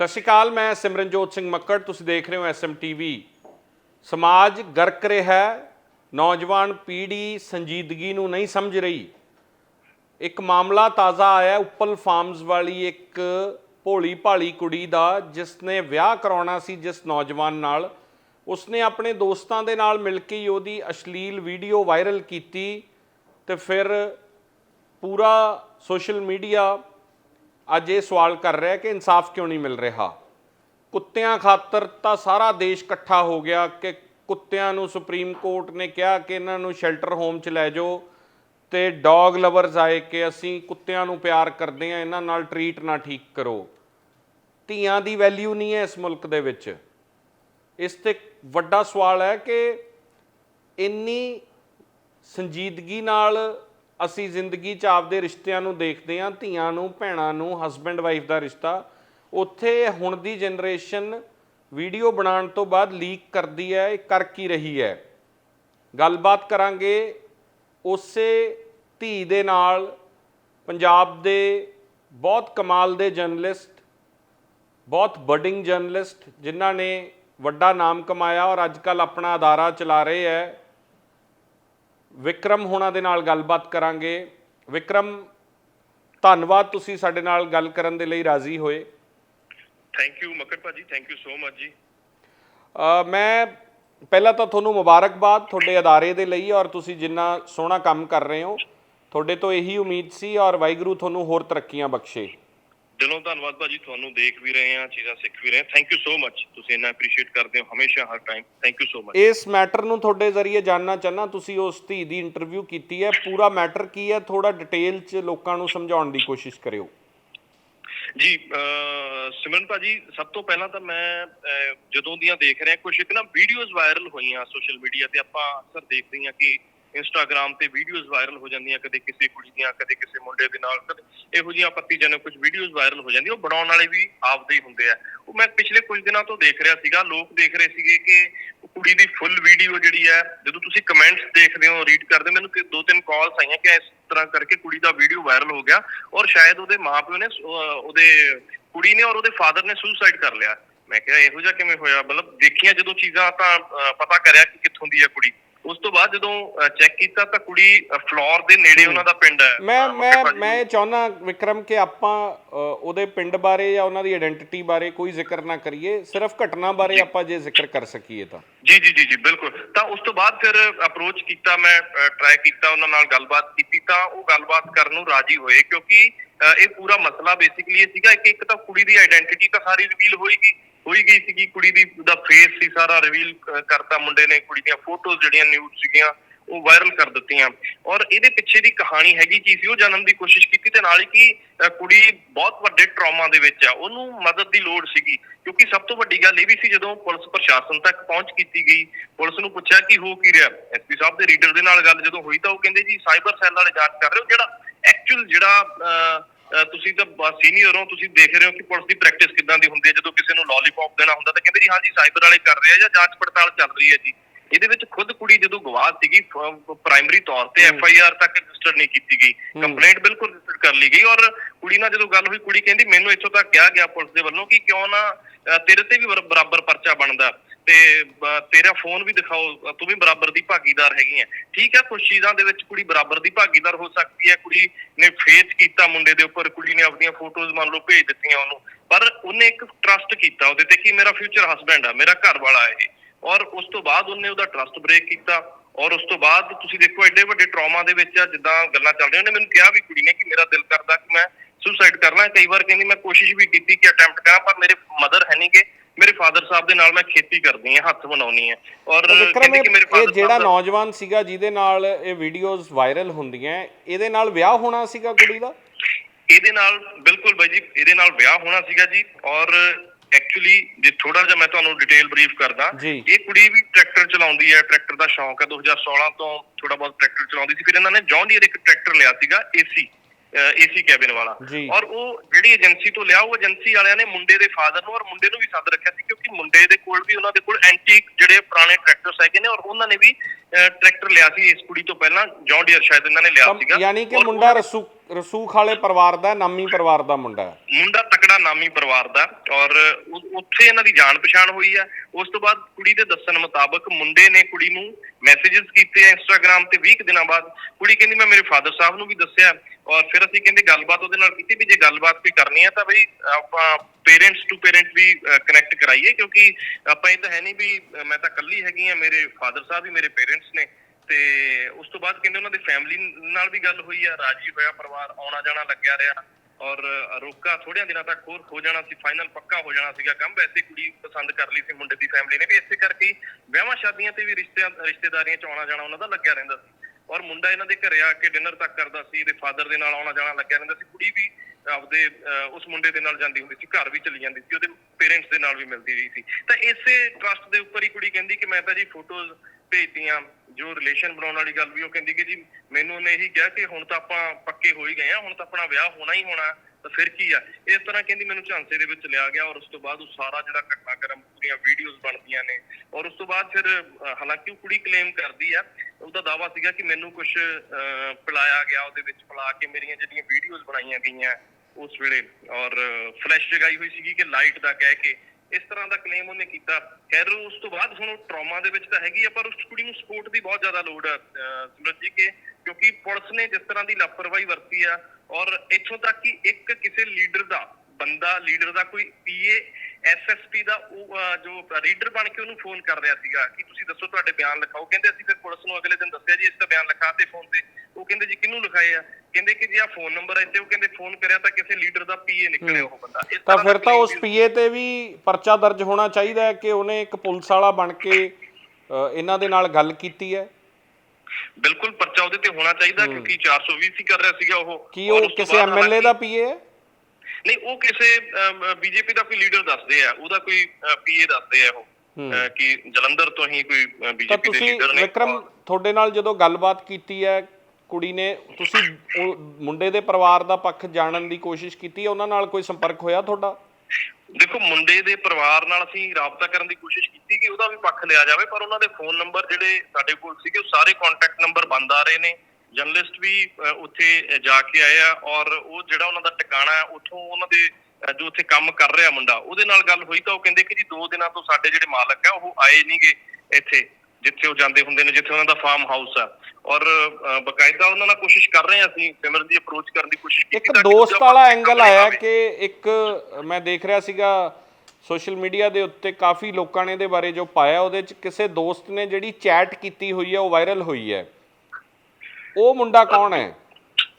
ਸਤਿ ਸ਼੍ਰੀ ਅਕਾਲ, ਮੈਂ ਸਿਮਰਨਜੋਤ ਸਿੰਘ ਮੱਕੜ, ਤੁਸੀਂ ਦੇਖ ਰਹੇ ਹੋ ਐਸਐਮ ਟੀਵੀ ਸਮਾਜ ਗਰਕ ਰਿਹਾ ਹੈ, ਨੌਜਵਾਨ ਪੀੜ੍ਹੀ ਸੰਜੀਦਗੀ ਨੂੰ ਨਹੀਂ ਸਮਝ ਰਹੀ। ਇੱਕ ਮਾਮਲਾ ਤਾਜ਼ਾ ਆਇਆ ਉੱਪਲ ਫਾਰਮਸ ਵਾਲੀ ਇੱਕ ਭੋਲੀ ਭਾਲੀ ਕੁੜੀ ਦਾ ਜਿਸ ਨੇ ਵਿਆਹ ਕਰਾਉਣਾ ਸੀ ਜਿਸ ਨੌਜਵਾਨ ਨਾਲ। ਉਸਨੇ ਆਪਣੇ ਦੋਸਤਾਂ ਦੇ ਨਾਲ ਮਿਲ ਕੇ ਹੀ ਉਹਦੀ ਅਸ਼ਲੀਲ ਵੀਡੀਓ ਵਾਇਰਲ ਕੀਤੀ ਤੇ ਫਿਰ ਪੂਰਾ ਸੋਸ਼ਲ ਮੀਡੀਆ ਅੱਜ ਇਹ ਸਵਾਲ ਕਰ ਰਿਹਾ ਕਿ ਇਨਸਾਫ ਕਿਉਂ ਨਹੀਂ ਮਿਲ ਰਿਹਾ? ਕੁੱਤਿਆਂ ਖਾਤਰ ਤਾਂ ਸਾਰਾ ਦੇਸ਼ ਇਕੱਠਾ ਹੋ ਗਿਆ ਕਿ ਕੁੱਤਿਆਂ ਨੂੰ ਸੁਪਰੀਮ ਕੋਰਟ ਨੇ ਕਿਹਾ ਕਿ ਇਹਨਾਂ ਨੂੰ ਸ਼ੈਲਟਰ ਹੋਮ 'ਚ ਲੈ ਜਾਓ ਤੇ ਡੌਗ ਲਵਰਸ ਆਏ ਕਿ ਅਸੀਂ ਕੁੱਤਿਆਂ ਨੂੰ ਪਿਆਰ ਕਰਦੇ ਆ ਇਹਨਾਂ ਨਾਲ ਟਰੀਟ ਨਾ ਠੀਕ ਕਰੋ। ਧੀਆਂ ਦੀ ਵੈਲਿਊ ਨਹੀਂ ਹੈ ਇਸ ਮੁਲਕ ਦੇ ਵਿੱਚ। ਇਸ ਤੇ ਵੱਡਾ ਸਵਾਲ ਹੈ ਕਿ ਇੰਨੀ ਸੰਜੀਦਗੀ ਨਾਲ ਅਸੀਂ ਜ਼ਿੰਦਗੀ 'ਚ ਆਪਦੇ ਰਿਸ਼ਤਿਆਂ ਨੂੰ ਦੇਖਦੇ ਹਾਂ, ਧੀਆਂ ਨੂੰ, ਭੈਣਾਂ ਨੂੰ ਹਸਬੈਂਡ ਵਾਈਫ ਦਾ ਰਿਸ਼ਤਾ। ਉੱਥੇ ਹੁਣ ਦੀ ਜਨਰੇਸ਼ਨ ਵੀਡੀਓ ਬਣਾਉਣ ਤੋਂ ਬਾਅਦ ਲੀਕ ਕਰਦੀ ਹੈ, ਇਹ ਕਰ ਕੀ ਰਹੀ ਹੈ? ਗੱਲਬਾਤ ਕਰਾਂਗੇ ਉਸੇ ਧੀ ਦੇ ਨਾਲ, ਪੰਜਾਬ ਦੇ ਬਹੁਤ ਕਮਾਲ ਦੇ ਜਰਨਲਿਸਟ ਬਹੁਤ ਬਡਿੰਗ ਜਰਨਲਿਸਟ ਜਿਨ੍ਹਾਂ ਨੇ ਵੱਡਾ ਨਾਮ ਕਮਾਇਆ ਔਰ ਅੱਜ ਕੱਲ ਆਪਣਾ ਅਦਾਰਾ ਚਲਾ ਰਹੇ ਹੈ। ਵਿਕਰਮ ਹੋਣਾ ਦੇ ਨਾਲ ਗੱਲਬਾਤ ਕਰਾਂਗੇ। ਵਿਕਰਮ ਧੰਨਵਾਦ ਤੁਸੀਂ ਸਾਡੇ ਨਾਲ ਗੱਲ ਕਰਨ ਦੇ ਲਈ ਰਾਜ਼ੀ ਹੋਏ। ਥੈਂਕ ਯੂ ਮੱਕੜ ਭਾਜੀ ਥੈਂਕ ਯੂ ਸੋ ਮਚ ਜੀ। ਮੈਂ ਪਹਿਲਾਂ ਤਾਂ ਤੁਹਾਨੂੰ ਮੁਬਾਰਕਬਾਦ ਤੁਹਾਡੇ ਅਦਾਰੇ ਦੇ ਲਈ ਔਰ ਤੁਸੀਂ ਜਿੰਨਾ ਸੋਹਣਾ ਕੰਮ ਕਰ ਰਹੇ ਹੋ ਤੁਹਾਡੇ ਤੋਂ ਇਹੀ ਉਮੀਦ ਸੀ ਔਰ ਵਾਹਿਗੁਰੂ ਤੁਹਾਨੂੰ ਹੋਰ ਤਰੱਕੀਆਂ ਬਖਸ਼ੇ। ਦਿਲੋਂ ਧੰਨਵਾਦ ਭਾਜੀ ਤੁਹਾਨੂੰ ਦੇਖ ਵੀ ਰਹੇ ਹਾਂ ਚੀਜ਼ਾਂ ਸਿੱਖ ਵੀ ਰਹੇ ਥੈਂਕ ਯੂ ਸੋ ਮਚ ਤੁਸੀਂ ਇੰਨਾ ਅਪਰੀਸ਼ੀਏਟ ਕਰਦੇ ਹੋ ਹਮੇਸ਼ਾ ਹਰ time thank you so much ਇਸ ਮੈਟਰ ਨੂੰ ਤੁਹਾਡੇ ਜ਼ਰੀਏ ਜਾਨਣਾ ਚਾਹਨਾ ਤੁਸੀਂ ਉਸ ਧੀ ਦੀ ਇੰਟਰਵਿਊ ਕੀਤੀ ਹੈ। ਪੂਰਾ ਮੈਟਰ ਕੀ ਹੈ? ਥੋੜਾ ਡਿਟੇਲ 'ਚ ਲੋਕਾਂ ਨੂੰ ਸਮਝਾਉਣ ਦੀ ਕੋਸ਼ਿਸ਼ ਕਰਿਓ। ਜੀ ਸਿਮਰਨ ਭਾਜੀ ਸਭ ਤੋਂ ਪਹਿਲਾਂ ਤਾਂ ਮੈਂ ਜਦੋਂ ਦੀਆਂ ਦੇਖ ਰਿਹਾ ਕੁਝ ਇੱਕ ਨਾ ਵੀਡੀਓਜ਼ ਵਾਇਰਲ ਹੋਈਆਂ ਸੋਸ਼ਲ ਮੀਡੀਆ ਤੇ ਆਪਾਂ ਅਕਸਰ ਦੇਖਦੇ ਹਾਂ ਕਿ ਇੰਸਟਾਗ੍ਰam ਤੇ ਵੀਡੀਓਜ਼ ਵਾਇਰਲ ਹੋ ਜਾਂਦੀਆਂ, ਕਦੇ ਕਿਸੇ ਕੁੜੀ ਦੀਆਂ, ਕਦੇ ਕਿਸੇ ਮੁੰਡੇ ਦੇ ਨਾਲ, ਕਦੇ ਇਹੋ ਜਿਹੀਆਂ ਆਪੱਤੀਜਨਕ ਕੁਝ ਵੀਡੀਓਜ਼ ਵਾਇਰਲ ਹੋ ਜਾਂਦੀਆਂ, ਉਹ ਬਣਾਉਣ ਵਾਲੇ ਵੀ ਆਪਦੇ ਹੀ ਹੁੰਦੇ ਆ। ਉਹ ਮੈਂ ਪਿਛਲੇ ਕੁਝ ਦਿਨਾਂ ਤੋਂ ਦੇਖ ਰਿਹਾ ਸੀਗਾ, ਲੋਕ ਦੇਖ ਰਹੇ ਸੀਗੇ ਕਿ ਕੁੜੀ ਦੀ ਫੁੱਲ ਵੀਡੀਓ ਜਿਹੜੀ ਹੈ, ਜਦੋਂ ਤੁਸੀਂ ਕਮੈਂਟਸ ਦੇਖਦੇ ਹੋ ਰੀਡ ਕਰਦੇ, ਮੈਨੂੰ ਦੋ ਤਿੰਨ ਕਾਲਸ ਆਈਆਂ ਕਿ ਇਸ ਤਰ੍ਹਾਂ ਕਰਕੇ ਕੁੜੀ ਦਾ ਵੀਡੀਓ ਵਾਇਰਲ ਹੋ ਗਿਆ ਔਰ ਸ਼ਾਇਦ ਉਹਦੇ ਮਾਪਿਓ ਨੇ ਉਹਦੇ ਕੁੜੀ ਨੇ ਔਰ ਉਹਦੇ ਫਾਦਰ ਨੇ ਸੁਸਾਈਡ ਕਰ ਲਿਆ। ਮੈਂ ਕਿਹਾ, ਇਹੋ ਜਿਹਾ ਕਿਵੇਂ ਹੋਇਆ? ਮਤਲਬ ਦੇਖੀਆਂ ਜਦੋਂ ਚੀਜ਼ਾਂ ਤਾਂ ਪਤਾ ਕਰਿਆ ਕਿ ਕਿੱਥੋਂ ਦੀ ਹੈ ਕੁੜੀ। ਉਸ ਤੋਂ ਬਾਅਦ ਜਦੋਂ ਚੈੱਕ ਕੀਤਾ ਤਾਂ ਕੁੜੀ ਫਲੋਰ ਦੇ ਨੇੜੇ ਉਹਨਾਂ ਦਾ ਪਿੰਡ ਹੈ। ਮੈਂ ਮੈਂ। ਮੈਂ ਚਾਹੁੰਦਾ ਵਿਕਰਮ ਕਿ ਆਪਾਂ ਉਹਦੇ ਪਿੰਡ ਬਾਰੇ ਜਾਂ ਉਹਨਾਂ ਦੀ ਆਇਡੈਂਟੀਟੀ ਬਾਰੇ ਕੋਈ ਜ਼ਿਕਰ ਨਾ ਕਰੀਏ ਸਿਰਫ ਘਟਨਾ ਬਾਰੇ ਆਪਾਂ ਜੇ ਜ਼ਿਕਰ ਕਰ ਸਕੀਏ ਤਾਂ। ਜੀ ਜੀ ਜੀ ਜੀ ਬਿਲਕੁਲ। ਤਾਂ ਉਸ ਤੋਂ ਬਾਅਦ ਫਿਰ ਅਪਰੋਚ ਕੀਤਾ ਮੈਂ ਟਰਾਈ ਕੀਤਾ ਉਹਨਾਂ ਨਾਲ ਗੱਲਬਾਤ ਕੀਤੀ ਤਾਂ ਉਹ ਗੱਲਬਾਤ ਕਰਨ ਨੂੰ ਰਾਜੀ ਹੋਏ ਕਿਉਂਕਿ ਇਹ ਪੂਰਾ ਮਸਲਾ ਬੇਸਿਕਲੀ ਇਹ ਸੀਗਾ ਕਿ ਇੱਕ ਤਾਂ ਕੁੜੀ ਦੀ ਆਇਡੈਂਟੀਟੀ ਤਾਂ ਸਾਰੀ ਰਿਵੀਲ ਹੋਈ ਗਈ ਹੋਈ ਗਈ ਸੀਗੀ ਕੁੜੀ ਦੀ ਦਾ ਫੇਸ ਸੀ ਸਾਰਾ ਰਿਵੀਲ ਕਰਤਾ ਮੁੰਡੇ ਨੇ ਕੁੜੀ ਦੀਆਂ ਫੋਟੋਜ਼ ਜਿਹੜੀਆਂ ਨਿਊਡ ਸੀਗੀਆਂ ਉਹ ਵਾਇਰਲ ਕਰ ਦਿੱਤੀਆਂ। ਔਰ ਇਹਦੇ ਪਿੱਛੇ ਦੀ ਕਹਾਣੀ ਹੈਗੀ ਕੀ ਸੀ ਉਹ ਜਾਣਨ ਦੀ ਕੋਸ਼ਿਸ਼ ਕੀਤੀ ਤੇ ਨਾਲ ਹੀ ਕਿ ਕੁੜੀ ਬਹੁਤ ਵੱਡੇ ਟਰਾਮਾ ਦੇ ਵਿੱਚ ਆ। ਉਹਨੂੰ ਮਦਦ ਦੀ ਲੋੜ ਸੀਗੀ ਕਿਉਂਕਿ ਸਭ ਤੋਂ ਵੱਡੀ ਗੱਲ ਇਹ ਵੀ ਸੀ ਜਦੋਂ ਪੁਲਿਸ ਪ੍ਰਸ਼ਾਸਨ ਤੱਕ ਪਹੁੰਚ ਕੀਤੀ ਗਈ ਪੁਲਿਸ ਨੂੰ ਪੁੱਛਿਆ ਕਿ ਹੋ ਕੀ ਰਿਹਾ। ਐਸਪੀ ਸਾਹਿਬ ਦੇ ਰੀਡਰ ਦੇ ਨਾਲ ਗੱਲ ਜਦੋਂ ਹੋਈ ਤਾਂ ਉਹ ਕਹਿੰਦੇ ਜੀ ਸਾਈਬਰ ਸੈੱਲ ਵਾਲੇ ਜਾਂਚ ਕਰ ਰਹੇ ਹੋ ਜਿਹੜਾ ਐਕਚੁਅਲ ਜਿਹੜਾ ਅ, ਤੁਸੀਂ ਤਾਂ ਸੀਨੀਅਰ ਹੋ ਤੁਸੀਂ ਦੇਖ ਰਹੇ ਹੋ ਕਿ ਪੁਲਿਸ ਦੀ ਪ੍ਰੈਕਟਿਸ ਕਿੱਦਾਂ ਦੀ ਹੁੰਦੀ ਹੈ। ਜਦੋਂ ਕਿਸੇ ਨੂੰ ਲੋਲੀਪੌਪ ਦੇਣਾ ਹੁੰਦਾ ਤਾਂ ਕਹਿੰਦੇ ਜੀ ਹਾਂਜੀ ਸਾਈਬਰ ਵਾਲੇ ਕਰ ਰਹੇ ਆ ਜਾਂ ਜਾਂਚ ਪੜਤਾਲ ਚੱਲ ਰਹੀ ਹੈ ਜੀ। ਇਹਦੇ ਵਿੱਚ ਖੁਦ ਕੁੜੀ ਜਦੋਂ ਗਵਾਹ ਸੀਗੀ ਪ੍ਰਾਇਮਰੀ ਤੌਰ ਤੇ ਐਫ ਆਈ ਆਰ ਤੱਕ ਰਜਿਸਟਰ ਨਹੀਂ ਕੀਤੀ ਗਈ। ਕੰਪਲੇਂਟ ਬਿਲਕੁਲ ਰਜਿਸਟਰ ਕਰ ਲਈ ਗਈ ਔਰ ਕੁੜੀ ਨਾਲ ਜਦੋਂ ਗੱਲ ਹੋਈ ਕੁੜੀ ਕਹਿੰਦੀ ਮੈਨੂੰ ਇੱਥੋਂ ਤੱਕ ਕਿਹਾ ਗਿਆ ਪੁਲਿਸ ਦੇ ਵੱਲੋਂ ਕਿ ਕਿਉਂ ਨਾ ਤੇਰੇ ਤੇ ਵੀ ਬਰ- ਬਰਾਬਰ ਪਰਚਾ ਬਣਦਾ। ਤੇ ਤੇਰਾ ਫੋਨ ਵੀ ਦਿਖਾਓ ਤੂੰ ਵੀ ਬਰਾਬਰ ਦੀ ਭਾਗੀਦਾਰ ਹੈਗੀ ਹੈ ਠੀਕ ਹੈ ਕੁਝ ਚੀਜ਼ਾਂ ਦੇ ਵਿੱਚ ਕੁੜੀ ਬਰਾਬਰ ਦੀ ਭਾਗੀਦਾਰ ਹੋ ਸਕਦੀ ਹੈ ਕੁੜੀ ਨੇ ਫੇਸ ਕੀਤਾ ਮੁੰਡੇ ਦੇ ਉੱਪਰ, ਕੁੜੀ ਨੇ ਆਪਣੀਆਂ ਫੋਟੋਜ਼ ਮੰਨ ਲਓ ਭੇਜ ਦਿੱਤੀਆਂ ਉਹਨੂੰ। ਪਰ ਉਹਨੇ ਇੱਕ ਟਰਸਟ ਕੀਤਾ ਉਹਦੇ ਤੇ ਕਿ ਮੇਰਾ ਫਿਊਚਰ ਹਸਬੈਂਡ ਆ, ਮੇਰਾ ਘਰ ਵਾਲਾ ਹੈ ਇਹ। ਔਰ ਉਸ ਤੋਂ ਬਾਅਦ ਉਹਨੇ ਉਹਦਾ ਟਰਸਟ ਬ੍ਰੇਕ ਕੀਤਾ। ਔਰ ਉਸ ਤੋਂ ਬਾਅਦ ਤੁਸੀਂ ਦੇਖੋ, ਐਡੇ ਵੱਡੇ ਟਰਾਮਾ ਦੇ ਵਿੱਚ ਆ, ਜਿੱਦਾਂ ਗੱਲਾਂ ਚੱਲ ਰਹੀਆਂ ਨੇ, ਮੈਨੂੰ ਕਿਹਾ ਵੀ ਕੁੜੀ ਨੇ ਕਿ ਮੇਰਾ ਦਿਲ ਕਰਦਾ ਕਿ ਮੈਂ ਸੁਸਾਈਡ ਕਰਨਾ ਕਈ ਵਾਰ ਕਹਿੰਦੀ ਮੈਂ ਕੋਸ਼ਿਸ਼ ਵੀ ਕੀਤੀ ਕਿ ਅਟੈਂਪਟ ਕਰਾਂ, ਪਰ ਮੇਰੇ ਮਦਰ ਹੈ ਨਹੀਂਗੇ ਮੇਰੇ ਫਾਦਰ ਸਾਹਿਬ ਦੇ ਨਾਲ ਮੈਂ ਖੇਤੀ ਕਰਦੀ ਹਾਂ ਹੱਥ ਬਣਾਉਣੀ ਹੈ। ਔਰ ਵਿਕਰਮ ਇਹ ਜਿਹੜਾ ਨੌਜਵਾਨ ਸੀਗਾ ਜਿਹਦੇ ਨਾਲ ਇਹ ਵੀਡੀਓਜ਼ ਵਾਇਰਲ ਹੁੰਦੀਆਂ ਇਹਦੇ ਨਾਲ ਵਿਆਹ ਹੋਣਾ ਸੀਗਾ ਕੁੜੀ ਦਾ? ਇਹਦੇ ਨਾਲ ਬਿਲਕੁਲ ਬਾਈ ਜੀ ਇਹਦੇ ਨਾਲ ਵਿਆਹ ਹੋਣਾ ਸੀਗਾ ਜੀ। ਔਰ ਐਕਚੁਅਲੀ ਜੇ ਥੋੜਾ ਜਿਹਾ ਮੈਂ ਤੁਹਾਨੂੰ ਡਿਟੇਲ ਬਰੀਫ ਕਰਦਾ। ਇਹ ਕੁੜੀ ਵੀ ਟਰੈਕਟਰ ਚਲਾਉਂਦੀ ਹੈ ਟਰੈਕਟਰ ਦਾ ਸ਼ੌਂਕ ਹੈ। 2016 ਤੋਂ ਥੋੜਾ ਬਹੁਤ ਟਰੈਕਟਰ ਚਲਾਉਂਦੀ ਸੀ। ਫਿਰ ਇਹਨਾਂ ਨੇ ਜੌਨ ਡੀਅਰ ਇੱਕ ਟਰੈਕਟਰ ਲਿਆ ਸੀਗਾ ਏਸੀ ਏਸੀ ਕੈਬਿਨ ਵਾਲਾ। ਔਰ ਉਹ ਜਿਹੜੀ ਏਜੰਸੀ ਤੋਂ ਲਿਆ ਉਹ ਏਜੰਸੀ ਵਾਲਿਆਂ ਨੇ ਮੁੰਡੇ ਦੇ ਫਾਦਰ ਨੂੰ ਔਰ ਮੁੰਡੇ ਨੂੰ ਵੀ ਸੱਦ ਰੱਖਿਆ ਸੀ ਕਿਉਂਕਿ ਮੁੰਡੇ ਦੇ ਕੋਲ ਵੀ ਉਹਨਾਂ ਦੇ ਕੋਲ ਐਂਟੀਕ ਜਿਹੜੇ ਪੁਰਾਣੇ ਟਰੈਕਟਰਸ ਹੈਗੇ ਨੇ ਔਰ ਉਹਨਾਂ ਨੇ ਵੀ ਟਰੈਕਟਰ ਲਿਆ ਸੀ ਇਸ ਕੁੜੀ ਤੋਂ ਪਹਿਲਾਂ ਜੌਨ ਡੀਅਰ ਸ਼ਾਇਦ ਇਹਨਾਂ ਨੇ ਲਿਆ ਸੀਗਾ। ਯਾਨੀ ਕਿ ਮੁੰਡਾ ਰਸੂ ਰਸੂਖ ਵਾਲੇ ਪਰਿਵਾਰ ਦਾ ਨਾਮੀ ਪਰਿਵਾਰ ਦਾ ਮੁੰਡਾ ਹੈ। ਮੁੰਡਾ ਤਕੜਾ ਨਾਮੀ ਪਰਿਵਾਰ ਦਾ ਔਰ ਉੱਥੇ ਇਹਨਾਂ ਦੀ ਜਾਣ ਪਛਾਣ ਹੋਈ ਆ। ਉਸ ਤੋਂ ਬਾਅਦ ਕੁੜੀ ਦੇ ਦੱਸਣ ਮੁਤਾਬਕ ਮੁੰਡੇ ਨੇ ਕੁੜੀ ਨੂੰ ਮੈਸੇजेस ਕੀਤੇ ਆ ਇੰਸਟਾਗ੍ਰam ਤੇ 20 ਕੁ ਦਿਨਾਂ ਬਾਅਦ। ਕੁੜੀ ਕਹਿੰਦੀ ਮੈਂ ਮੇਰੇ ਫਾਦਰ ਸਾਹਿਬ ਨੂੰ ਵੀ ਦੱਸਿਆ ਔਰ ਫਿਰ ਅਸੀਂ ਕਹਿੰਦੇ ਗੱਲਬਾਤ ਉਹਦੇ ਨਾਲ ਕੀਤੀ ਵੀ ਜੇ ਗੱਲਬਾਤ ਕੋਈ ਕਰਨੀ ਆ ਤਾਂ ਬਈ ਆਪਾਂ ਪੇਰੈਂਟਸ ਟੂ ਪੇਰੈਂਟ ਵੀ ਕਨੈਕਟ ਕਰਾਈਏ ਕਿਉਂਕਿ ਆਪਾਂ ਇਹ ਤਾਂ ਹੈ ਨਹੀਂ ਵੀ ਮੈਂ ਤਾਂ ਇਕੱਲੀ ਹੈਗੀ ਆ ਮੇਰੇ ਫਾਦਰ ਸਾਹਿਬ ਵੀ, ਮੇਰੇ ਪੇਰੈਂਟਸ ਨੇ ਤੇ ਉਸ ਤੋਂ ਬਾਅਦ ਕਹਿੰਦੇ ਉਹਨਾਂ ਦੀ ਫੈਮਿਲੀ ਨਾਲ ਵੀ ਗੱਲ ਹੋਈ ਆ, ਰਾਜੀ ਹੋਇਆ, ਪਰਿਵਾਰ ਆਉਣਾ ਜਾਣਾ ਲੱਗਿਆ ਰਿਹਾ ਔਰ ਰੋਕਾ ਥੋੜਿਆਂ ਦਿਨਾਂ ਤੱਕ ਹੋਰ ਹੋ ਜਾਣਾ ਸੀ ਫਾਈਨਲ ਪੱਕਾ ਹੋ ਜਾਣਾ ਸੀਗਾ ਕੰਮ, ਵੈਸੇ ਕੁੜੀ ਪਸੰਦ ਕਰ ਲਈ ਸੀ ਮੁੰਡੇ ਦੀ ਫੈਮਿਲੀ ਨੇ ਵੀ, ਇਸੇ ਕਰਕੇ ਵਿਆਹਾਂ ਸ਼ਾਦੀਆਂ ਤੇ ਵੀ ਰਿਸ਼ਤੇ ਰਿਸ਼ਤੇਦਾਰੀਆਂ ਚ ਆਉਣਾ ਜਾਣਾ ਉਹਨਾਂ ਦਾ ਲੱਗਿਆ ਰਹਿੰਦਾ ਸੀ। ਔਰ ਮੁੰਡਾ ਇਹਨਾਂ ਦੇ ਘਰੇ ਆ ਕੇ ਡਿਨਰ ਤੱਕ ਕਰਦਾ ਸੀ ਇਹਦੇ ਫਾਦਰ ਦੇ ਨਾਲ ਆਉਣਾ ਜਾਣਾ ਲੱਗਿਆ ਰਹਿੰਦਾ ਸੀ। ਕੁੜੀ ਵੀ, ਆਪਦੇ ਉਸ ਮੁੰਡੇ ਦੇ ਨਾਲ ਜਾਂਦੀ ਹੁੰਦੀ ਸੀ, ਘਰ ਵੀ ਚਲੀ ਜਾਂਦੀ ਸੀ, ਉਹਦੇ ਪੇਰੈਂਟਸ ਦੇ ਨਾਲ ਵੀ ਮਿਲਦੀ ਰਹੀ ਸੀ। ਤਾਂ ਇਸੇ ਟਰਸਟ ਦੇ ਉੱਪਰ ਹੀ ਕੁੜੀ ਕਹਿੰਦੀ ਕਿ ਮੈਂ ਤਾਂ ਜੀ ਫੋਟੋਜ਼ ਭੇਜਤੀਆਂ, ਜੋ ਰਿਲੇਸ਼ਨ ਬਣਾਉਣ ਵਾਲੀ ਗੱਲ ਵੀ ਉਹ ਕਹਿੰਦੀ ਕਿ ਜੀ ਮੈਨੂੰ ਉਹਨੇ ਇਹੀ ਕਿਹਾ ਕਿ ਹੁਣ ਤਾਂ ਆਪਾਂ ਪੱਕੇ ਹੋ ਹੀ ਗਏ ਆ ਹੁਣ ਤਾਂ ਆਪਣਾ ਵਿਆਹ ਹੋਣਾ ਹੀ ਹੋਣਾ। ਤਾਂ ਫਿਰ ਕੀ ਆ? ਇਸ ਤਰ੍ਹਾਂ ਕਹਿੰਦੀ ਮੈਨੂੰ ਝਾਂਸੇ ਦੇ ਵਿੱਚ ਲਿਆ ਗਿਆ ਔਰ ਉਸ ਤੋਂ ਬਾਅਦ ਉਹ ਸਾਰਾ ਜਿਹੜਾ ਘਟਨਾਕ੍ਰਮ, ਪੂਰੀਆਂ ਵੀਡੀਓਜ਼ ਬਣਦੀਆਂ ਨੇ। ਔਰ ਉਸ ਤੋਂ ਬਾਅਦ ਫਿਰ ਹਾਲਾਂਕਿ ਉਹ ਕੁੜੀ ਕਲੇਮ ਕਰਦੀ ਆ, ਉਹਦਾ ਦਾਵਾ ਸੀਗਾ ਕਿ ਮੈਨੂੰ ਕੁਝ ਪਿਲਾਇਆ ਗਿਆ ਉਹਦੇ ਵਿੱਚ, ਪਿਲਾ ਕੇ ਮੇਰੀਆਂ ਜਿਹੜੀਆਂ ਵੀਡੀਓਜ਼ ਬਣਾਈਆਂ ਗਈਆਂ ਉਸ ਵੇਲੇ। ਔਰ ਫਲੈਸ਼ ਜਗਾਈ ਹੋਈ ਸੀਗੀ ਕਿ ਲਾਈਟ ਦਾ ਕਹਿ ਕੇ। ਇਸ ਤਰ੍ਹਾਂ ਦਾ ਕਲੇਮ ਉਹਨੇ ਕੀਤਾ। ਖੈਰ, ਉਸ ਤੋਂ ਬਾਅਦ ਹੁਣ ਟਰਾਮਾ ਦੇ ਵਿੱਚ ਤਾਂ ਹੈਗੀ ਆ, ਪਰ ਉਸ ਕੁੜੀ ਨੂੰ ਸਪੋਰਟ ਦੀ ਬਹੁਤ ਜ਼ਿਆਦਾ ਲੋੜ ਆ, ਅਹ, ਸਿਮਰਤ ਜੀ, ਕਿ ਕਿਉਂਕਿ ਪੁਲਿਸ ਨੇ ਜਿਸ ਤਰ੍ਹਾਂ ਦੀ ਲਾਪਰਵਾਹੀ ਵਰਤੀ ਆ ਔਰ ਇੱਥੋਂ ਤੱਕ ਕਿ ਇੱਕ ਕਿਸੇ ਲੀਡਰ ਦਾ ਬੰਦਾ ਲੀਡਰ ਦਾ ਕੋਈ ਪੀਏ ਐਸਐਸਪੀ ਦਾ ਉਹ ਜੋ ਰੀਡਰ ਬਣ ਕੇ ਉਹਨੂੰ ਫੋਨ ਕਰ ਰਿਹਾ ਸੀਗਾ ਕਿ ਤੁਸੀਂ ਦੱਸੋ ਤੁਹਾਡੇ ਬਿਆਨ ਲਿਖਾਓ। ਕਹਿੰਦੇ ਅਸੀਂ ਫਿਰ ਪੁਲਿਸ ਨੂੰ ਅਗਲੇ ਦਿਨ ਦੱਸਿਆ ਜੀ ਇਸ ਦਾ ਬਿਆਨ ਲਿਖਾ ਤੇ ਫੋਨ ਤੇ। ਉਹ ਕਹਿੰਦੇ ਜੀ ਕਿਹਨੂੰ ਲਿਖਾਏ ਆ? ਕਹਿੰਦੇ ਕਿ ਜੀ ਆ ਫੋਨ ਨੰਬਰ ਹੈ ਤੇ ਉਹ ਕਹਿੰਦੇ ਫੋਨ ਕਰਿਆ ਤਾਂ ਕਿਸੇ ਲੀਡਰ ਦਾ ਪੀਏ ਨਿਕਲਿਆ ਉਹ ਬੰਦਾ। ਤਾਂ ਫਿਰ ਤਾਂ ਉਸ ਪੀਏ ਤੇ ਵੀ ਪਰਚਾ ਦਰਜ ਹੋਣਾ ਚਾਹੀਦਾ ਹੈ ਕਿ ਉਹਨੇ ਇੱਕ ਪੁਲਿਸ ਵਾਲਾ ਬਣ ਕੇ ਇਹਨਾਂ ਦੇ ਨਾਲ ਗੱਲ ਕੀਤੀ ਹੈ। ਬਿਲਕੁਲ ਪਰਚਾ ਉਹਦੇ ਤੇ ਹੋਣਾ ਚਾਹੀਦਾ ਕਿਉਂਕਿ 420 ਸੀ ਕਰ ਰਿਹਾ ਸੀਗਾ ਉਹ। ਕੀ ਉਹ ਕਿਸੇ ਐਮਐਲਏ ਦਾ ਪੀਏ ਹੈ? ਨਹੀਂ ਉਹ ਕਿਸੇ ਬੀਜੇਪੀ ਦਾ ਕੋਈ ਲੀਡਰ ਦੱਸਦੇ ਆ। ਉਹਦਾ ਕੋਈ ਪੀਏ ਦੱਸਦੇ ਆ ਉਹ। ਕਿ ਜਲੰਧਰ ਤੋਂ ਹੀ ਕੋਈ ਬੀਜੇਪੀ ਦੇ ਲੀਡਰ ਨੇ। ਵਿਕਰਮ ਤੁਹਾਡੇ ਨਾਲ ਜਦੋਂ ਗੱਲਬਾਤ ਕੀਤੀ ਹੈ ਕੁੜੀ ਨੇ ਤੁਸੀਂ ਉਹ ਮੁੰਡੇ ਦੇ ਪਰਿਵਾਰ ਦਾ ਪੱਖ ਜਾਣਨ ਦੀ ਕੋਸ਼ਿਸ਼ ਕੀਤੀ ਉਹਨਾਂ ਨਾਲ ਕੋਈ ਸੰਪਰਕ ਹੋਇਆ ਤੁਹਾਡਾ? ਦੇਖੋ, ਮੁੰਡੇ ਦੇ ਪਰਿਵਾਰ ਨਾਲ ਅਸੀਂ ਰਾਬਤਾ ਕਰਨ ਦੀ ਕੋਸ਼ਿਸ਼ ਕੀਤੀ ਕਿ ਉਹਦਾ ਵੀ ਪੱਖ ਲਿਆ ਜਾਵੇ, ਪਰ ਉਹਨਾਂ ਦੇ ਫੋਨ ਨੰਬਰ ਜਿਹੜੇ ਸਾਡੇ ਕੋਲ ਸੀਗੇ, ਉਹ ਸਾਰੇ ਕੰਟੈਕਟ ਨੰਬਰ ਬੰਦ ਆ ਰਹੇ ਨੇ। ਜਰਨਲਿਸਟ ਵੀ ਉੱਥੇ ਜਾ ਕੇ ਆਏ ਆ ਔਰ ਉਹ ਜਿਹੜਾ ਉਹਨਾਂ ਦਾ ਟਿਕਾਣਾ ਹੈ, ਉੱਥੋਂ ਉਹਨਾਂ ਦੇ ਜੋ ਉੱਥੇ ਕੰਮ ਕਰ ਰਿਹਾ ਮੁੰਡਾ, ਉਹਦੇ ਨਾਲ ਗੱਲ ਹੋਈ ਤਾਂ ਉਹ ਕਹਿੰਦੇ ਕਿ ਜੀ ਦੋ ਦਿਨਾਂ ਤੋਂ ਸਾਡੇ ਜਿਹੜੇ ਮਾਲਕ ਹੈ, ਉਹ ਆਏ ਨਹੀਂਗੇ ਇੱਥੇ। ਜਿੱਥੇ ਉਹ ਜਾਂਦੇ ਹੁੰਦੇ ਨੇ ਜਿੱਥੇ ਉਹਨਾਂ ਦਾ ਫਾਰਮ ਹਾਊਸ ਆ। ਔਰ ਬਕਾਇਦਾ ਉਹਨਾਂ ਨਾਲ ਕੋਸ਼ਿਸ਼ ਕਰ ਰਹੇ ਹਾਂ ਅਸੀਂ ਸਿਮਰਨ ਦੀ ਅਪਰੋਚ ਕਰਨ ਦੀ ਕੋਸ਼ਿਸ਼ ਕੀਤੀ ਇੱਕ ਦੋਸਤ ਵਾਲਾ ਐਂਗਲ ਆਇਆ। ਕਿ ਇੱਕ ਮੈਂ ਦੇਖ ਰਿਹਾ ਸੀਗਾ ਸੋਸ਼ਲ ਮੀਡੀਆ ਦੇ ਉੱਤੇ ਕਾਫੀ ਲੋਕਾਂ ਨੇ ਇਹਦੇ ਬਾਰੇ ਜੋ ਪਾਇਆ ਉਹਦੇ ਚ ਕਿਸੇ ਦੋਸਤ ਨੇ ਜਿਹੜੀ ਚੈਟ ਕੀਤੀ ਹੋਈ ਹੈ ਉਹ ਵਾਇਰਲ ਹੋਈ ਹੈ। ਉਹ ਮੁੰਡਾ ਕੌਣ ਹੈ?